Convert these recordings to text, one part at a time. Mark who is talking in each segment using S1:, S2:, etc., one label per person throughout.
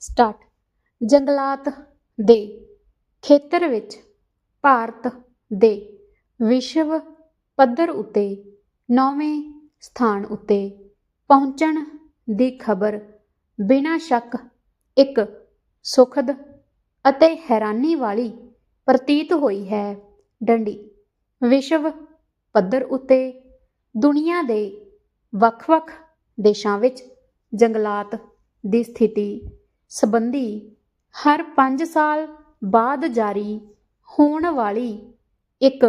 S1: Start. ਜੰਗਲਾਤ ਦੇ ਖੇਤਰ ਵਿੱਚ ਭਾਰਤ ਦੇ ਵਿਸ਼ਵ ਪੱਧਰ ਉੱਤੇ ਨੌਵੇਂ ਸਥਾਨ ਉੱਤੇ ਪਹੁੰਚਣ ਦੀ ਖਬਰ ਬਿਨਾਂ ਸ਼ੱਕ ਇੱਕ ਸੁਖਦ ਅਤੇ ਹੈਰਾਨੀ ਵਾਲੀ ਪ੍ਰਤੀਤ ਹੋਈ ਹੈ। ਡੰਡੀ। ਵਿਸ਼ਵ ਪੱਧਰ ਉੱਤੇ ਦੁਨੀਆ ਦੇ ਵੱਖ-ਵੱਖ ਦੇਸ਼ਾਂ ਵਿੱਚ ਜੰਗਲਾਤ ਦੀ ਸਥਿਤੀ ਸੰਬੰਧੀ ਹਰ 5 ਸਾਲ ਬਾਅਦ ਜਾਰੀ ਹੋਣ ਵਾਲੀ ਇੱਕ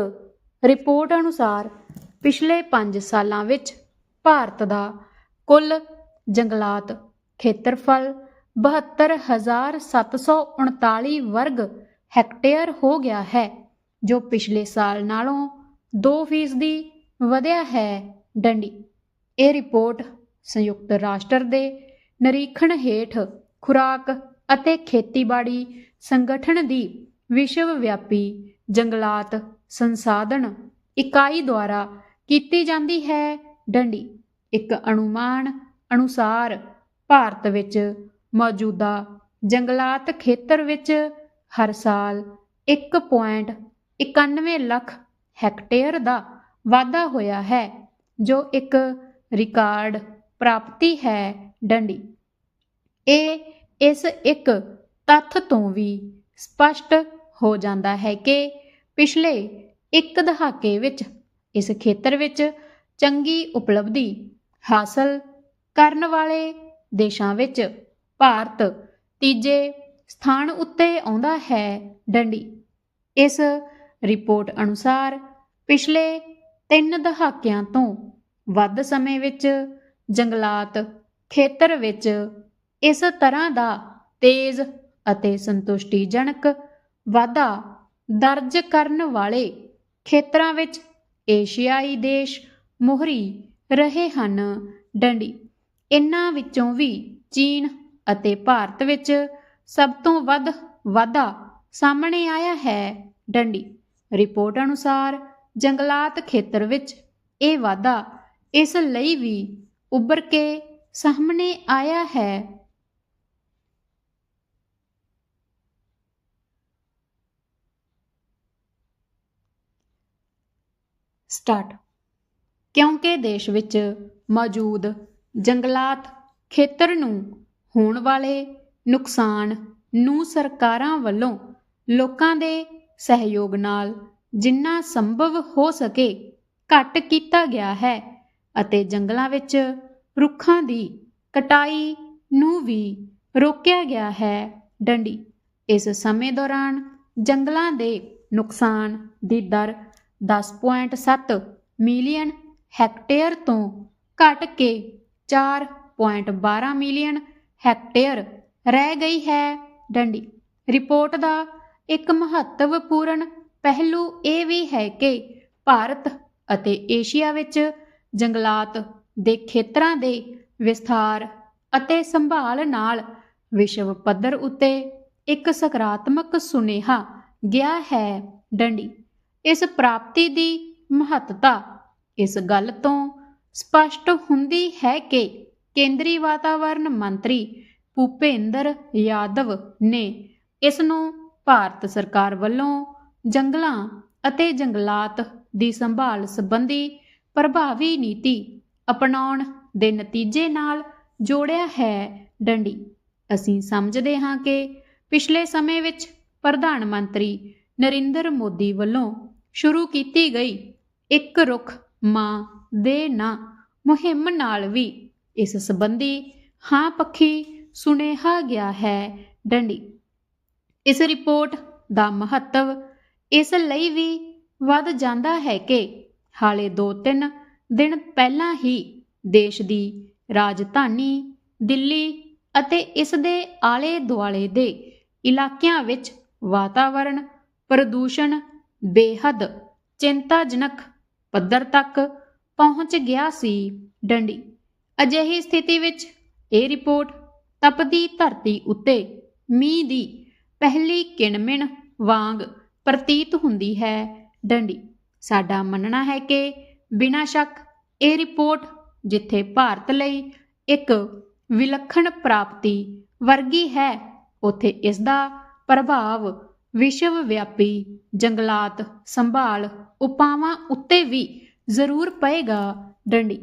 S1: ਰਿਪੋਰਟ ਅਨੁਸਾਰ ਪਿਛਲੇ 5 ਸਾਲਾਂ ਵਿੱਚ ਭਾਰਤ ਦਾ ਕੁੱਲ ਜੰਗਲਾਤ ਖੇਤਰਫਲ 72739 ਵਰਗ ਹੈਕਟੇਅਰ ਹੋ ਗਿਆ ਹੈ, ਜੋ ਪਿਛਲੇ ਸਾਲ ਨਾਲੋਂ 2% ਵਧਿਆ ਹੈ। ਡੰਡੀ, ਇਹ ਰਿਪੋਰਟ ਸੰਯੁਕਤ ਰਾਸ਼ਟਰ ਦੇ ਨਿਰੀਖਣ ਹੇਠ ਖੁਰਾਕ ਅਤੇ ਖੇਤੀਬਾੜੀ ਸੰਗਠਨ ਦੀ ਵਿਸ਼ਵ ਵਿਆਪੀ ਜੰਗਲਾਤ ਸੰਸਾਧਨ ਇਕਾਈ ਦੁਆਰਾ ਕੀਤੀ ਜਾਂਦੀ ਹੈ ਡੰਡੀ। ਇੱਕ ਅਨੁਮਾਨ ਅਨੁਸਾਰ ਭਾਰਤ ਵਿੱਚ ਮੌਜੂਦਾ ਜੰਗਲਾਤ ਖੇਤਰ ਵਿੱਚ ਹਰ ਸਾਲ 1.91 ਲੱਖ ਹੈਕਟੇਅਰ ਦਾ ਵਾਧਾ ਹੋਇਆ ਹੈ, ਜੋ ਇੱਕ ਰਿਕਾਰਡ ਪ੍ਰਾਪਤੀ ਹੈ ਡੰਡੀ। ਇਹ ਇਸ ਇੱਕ ਤੱਥ ਤੋਂ ਵੀ ਸਪਸ਼ਟ ਹੋ ਜਾਂਦਾ ਹੈ ਕਿ ਪਿਛਲੇ ਇੱਕ ਦਹਾਕੇ ਵਿੱਚ ਇਸ ਖੇਤਰ ਵਿੱਚ ਚੰਗੀ ਉਪਲਬਧੀ ਹਾਸਲ ਕਰਨ ਵਾਲੇ ਦੇਸ਼ਾਂ ਵਿੱਚ ਭਾਰਤ ਤੀਜੇ ਸਥਾਨ ਉੱਤੇ ਆਉਂਦਾ ਹੈ ਡੰਡੀ। ਇਸ ਰਿਪੋਰਟ ਅਨੁਸਾਰ ਪਿਛਲੇ 3 ਦਹਾਕਿਆਂ ਤੋਂ ਵੱਧ ਸਮੇਂ ਵਿੱਚ ਜੰਗਲਾਤ ਖੇਤਰ ਵਿੱਚ ਇਸ ਤਰ੍ਹਾਂ ਦਾ ਤੇਜ਼ ਅਤੇ ਸੰਤੁਸ਼ਟੀਜਨਕ ਵਾਧਾ ਦਰਜ ਕਰਨ ਵਾਲੇ ਖੇਤਰਾਂ ਵਿੱਚ ਏਸ਼ੀਆਈ ਦੇਸ਼ ਮੋਹਰੀ ਰਹੇ ਹਨ। ਡੰਡੀ। ਇਨ੍ਹਾਂ ਵਿੱਚੋਂ ਵੀ ਚੀਨ ਅਤੇ ਭਾਰਤ ਵਿੱਚ ਸਭ ਤੋਂ ਵੱਧ ਵਾਧਾ ਸਾਹਮਣੇ ਆਇਆ ਹੈ। ਡੰਡੀ। ਰਿਪੋਰਟ ਅਨੁਸਾਰ ਜੰਗਲਾਤ ਖੇਤਰ ਵਿੱਚ ਇਹ ਵਾਧਾ ਇਸ ਲਈ ਵੀ ਉੱਭਰ ਕੇ ਸਾਹਮਣੇ ਆਇਆ ਹੈ। ਸਟਾਰਟ। ਕਿਉਂਕਿ ਦੇਸ਼ ਵਿੱਚ ਮੌਜੂਦ ਜੰਗਲਾਤ ਖੇਤਰ ਨੂੰ ਹੋਣ ਵਾਲੇ ਨੁਕਸਾਨ ਨੂੰ ਸਰਕਾਰਾਂ ਵੱਲੋਂ ਲੋਕਾਂ ਦੇ ਸਹਿਯੋਗ ਨਾਲ ਜਿੰਨਾ ਸੰਭਵ ਹੋ ਸਕੇ ਘੱਟ ਕੀਤਾ ਗਿਆ ਹੈ ਅਤੇ ਜੰਗਲਾਂ ਵਿੱਚ ਰੁੱਖਾਂ ਦੀ ਕਟਾਈ ਨੂੰ ਵੀ ਰੋਕਿਆ ਗਿਆ ਹੈ ਡੰਡੀ। ਇਸ ਸਮੇਂ ਦੌਰਾਨ ਜੰਗਲਾਂ ਦੇ ਨੁਕਸਾਨ ਦੀ ਦਰ 10.7 ਮਿਲੀਅਨ ਹੈਕਟੇਅਰ ਤੋਂ ਘਟ ਕੇ 4.12 ਮਿਲੀਅਨ ਹੈਕਟੇਅਰ ਰਹਿ ਗਈ ਹੈ ਡੰਡੀ। ਰਿਪੋਰਟ ਦਾ ਇੱਕ ਮਹੱਤਵਪੂਰਨ ਪਹਿਲੂ ਇਹ ਵੀ ਹੈ ਕਿ ਭਾਰਤ ਅਤੇ ਏਸ਼ੀਆ ਵਿੱਚ ਜੰਗਲਾਤ ਦੇ ਖੇਤਰਾਂ ਦੇ ਵਿਸਥਾਰ ਅਤੇ ਸੰਭਾਲ ਨਾਲ ਵਿਸ਼ਵ ਪੱਧਰ ਉੱਤੇ ਇੱਕ ਸਕਾਰਾਤਮਕ ਸੁਨੇਹਾ ਗਿਆ ਹੈ ਡੰਡੀ। ਇਸ ਪ੍ਰਾਪਤੀ ਦੀ ਮਹੱਤਤਾ। ਇਸ ਗੱਲ ਤੋਂ ਸਪਸ਼ਟ ਹੁੰਦੀ ਹੈ ਕਿ ਕੇਂਦਰੀ ਵਾਤਾਵਰਣ ਮੰਤਰੀ ਭੂਪੇਂਦਰ ਯਾਦਵ ਨੇ ਇਸ ਨੂੰ ਭਾਰਤ ਸਰਕਾਰ ਵੱਲੋਂ ਜੰਗਲਾਂ ਅਤੇ ਜੰਗਲਾਤ ਦੀ ਸੰਭਾਲ ਸੰਬੰਧੀ ਪ੍ਰਭਾਵੀ ਨੀਤੀ ਅਪਣਾਉਣ ਦੇ ਨਤੀਜੇ ਨਾਲ ਜੋੜਿਆ ਹੈ ਡੰਡੀ। ਅਸੀਂ ਸਮਝਦੇ ਹਾਂ ਕਿ ਪਿਛਲੇ ਸਮੇਂ ਵਿੱਚ ਪ੍ਰਧਾਨ ਮੰਤਰੀ ਨਰਿੰਦਰ ਮੋਦੀ ਵੱਲੋਂ ਸ਼ੁਰੂ ਕੀਤੀ ਗਈ। ਇੱਕ ਰੁੱਖ ਮਾਂ ਦੇ ਨਾਂ ਮੁਹਿੰਮ ਨਾਲ ਵੀ ਇਸ ਸੰਬੰਧੀ ਹਾਂ ਪੱਖੀ ਸੁਨੇਹਾ ਗਿਆ ਹੈ ਡੰਡੀ। ਇਸ ਰਿਪੋਰਟ ਦਾ ਮਹੱਤਵ ਇਸ ਲਈ ਵੀ ਵੱਧ ਜਾਂਦਾ ਹੈ ਕਿ ਹਾਲੇ 2-3 ਦਿਨ ਪਹਿਲਾਂ ਹੀ ਦੇਸ਼ ਦੀ ਰਾਜਧਾਨੀ ਦਿੱਲੀ ਅਤੇ ਇਸ ਦੇ ਆਲੇ-ਦੁਆਲੇ ਦੇ ਇਲਾਕਿਆਂ ਵਿੱਚ ਵਾਤਾਵਰਣ, ਪ੍ਰਦੂਸ਼ਣ ਬੇਹੱਦ ਚਿੰਤਾਜਨਕ ਪੱਧਰ ਤੱਕ ਪਹੁੰਚ ਗਿਆ ਸੀ ਡੰਡੀ। ਅਜਿਹੀ ਸਥਿਤੀ ਵਿੱਚ ਇਹ ਰਿਪੋਰਟ ਤਪਦੀ ਧਰਤੀ ਉੱਤੇ ਮੀਂਹ ਦੀ ਪਹਿਲੀ ਕਿਣਮਿਣ ਵਾਂਗ ਪ੍ਰਤੀਤ ਹੁੰਦੀ ਹੈ ਡੰਡੀ। ਸਾਡਾ ਮੰਨਣਾ ਹੈ ਕਿ ਬਿਨਾਂ ਸ਼ੱਕ ਇਹ ਰਿਪੋਰਟ ਜਿੱਥੇ ਭਾਰਤ ਲਈ ਇੱਕ ਵਿਲੱਖਣ ਪ੍ਰਾਪਤੀ ਵਰਗੀ ਹੈ, ਉੱਥੇ ਇਸ ਦਾ ਪ੍ਰਭਾਵ ਵਿਸ਼ਵ ਵਿਆਪੀ ਜੰਗਲਾਤ ਸੰਭਾਲ ਉਪਾਵਾਂ ਉੱਤੇ ਵੀ ਜ਼ਰੂਰ ਪਏਗਾ ਡੰਡੀ।